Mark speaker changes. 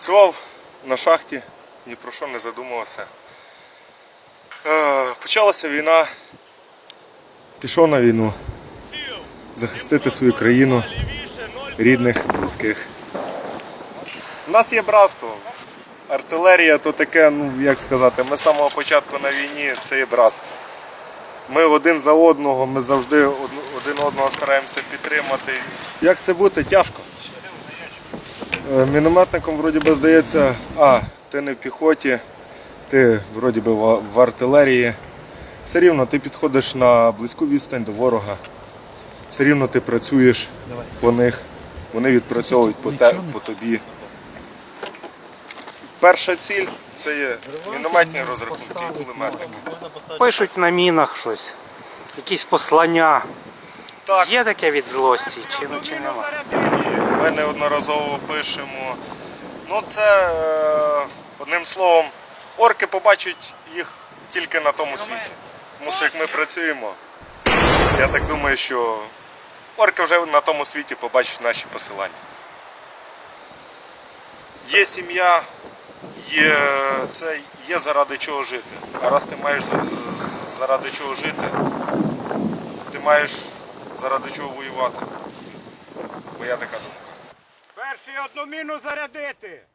Speaker 1: Працював на шахті, ні про що не задумувався. Е, Почалася війна, пішов на війну, захистити свою країну, рідних, близьких. У нас є братство. Артилерія то таке, ну як сказати, ми з самого початку на війні це є братство. Ми один за одного, ми завжди один одного стараємося підтримати. Як це бути? Тяжко. Е, Мінометником вроді би здається, а, ти не в піхоті, ти вроді би в артилерії. Все рівно ти підходиш на близьку відстань до ворога. Все рівно ти працюєш по них, вони відпрацьовують по, те, по тобі. Перша ціль це є мінометні розрахунки і кулеметники.
Speaker 2: Пишуть на мінах щось, якісь послання.
Speaker 1: Так,
Speaker 2: Є таке від злості чи, чи нема?
Speaker 1: Ми неодноразово пишемо. Ну це е, одним словом, орки побачать їх тільки на тому світі. Тому що як ми працюємо, я так думаю, що орки вже на тому світі побачать наші посилання. Є сім'я, є це є заради чого жити. А раз ти маєш заради чого жити, ти маєш заради чого воювати. Моя така думка.
Speaker 3: Перший одну міну зарядити.